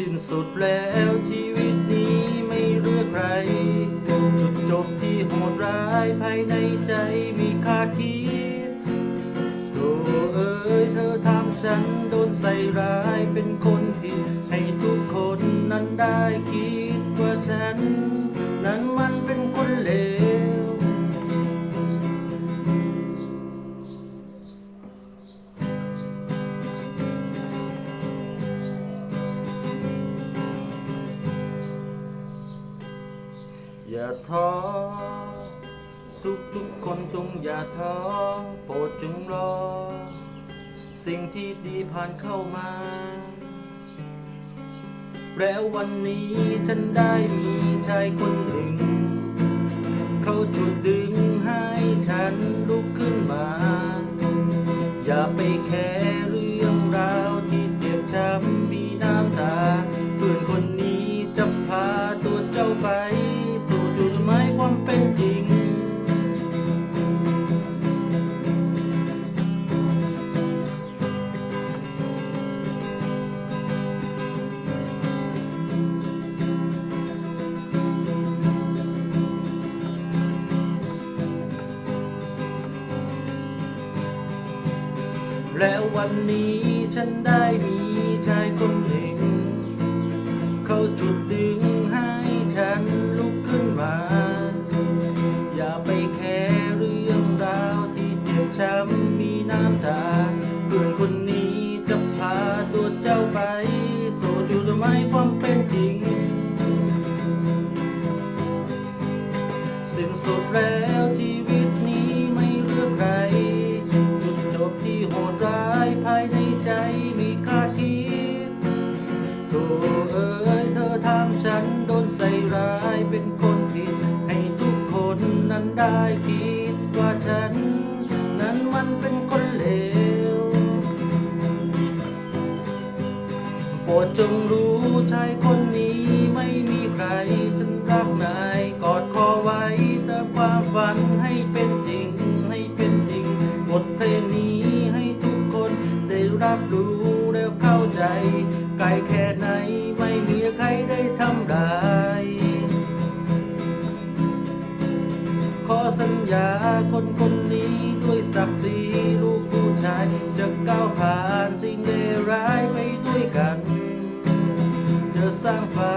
สิ้นสุดแล้วชีวิตนี้ไม่เหลือใคร จุดจบที่โหดร้ายภายในใจมีคาดคิดโธ่เอ้ยเธอทำฉันโดนใส่ร้ายเป็นคน อย่าท้อทุกทุกๆคนจงอย่าท้อโปรดจงรอ สิ่งที่ดีผ่านเข้ามา แล้ววันนี้ฉันได้มีชายคนหนึ่ง เขาจุดดึงให้ฉันลุกขึ้นมา อย่าไปแคร์ แล้ววันนี้ฉันได้มีชายคนหนึ่ง เขาจุดดึงให้ฉันลุกขึ้นมา อย่าไปแคร์เรื่องราวที่เจ็บช้ำมีน้ำตาเพื่อนคนนี้จะพาตัวเจ้าไปสู่จุดหมายความเป็นจริง สิ้นสุดแล้วชีวิตนี้ ในใจมีคาดคิดโธ่เอ้ยเธอทำฉันโดนใส่ร้ายเป็นคนผิด ให้ทุกคนนั้นได้คิดว่าฉัน นั้นมันเป็นคนเลวโปรดจงรู้ชายคนนี้ไม่มีใครฉันรักนายกอดคอไว้เติมความฝันให้เป็นจริงให้เป็นจริงบทเพลงนี้ ไกลแค่ไหนไม่มีใครได้ทำร้ายขอสัญญาคนคนนี้ด้วยศักดิ์ศรีลูกผู้ชาย จะก้าวผ่านสิ่งเลวร้ายไปด้วยกัน จะสร้างฝั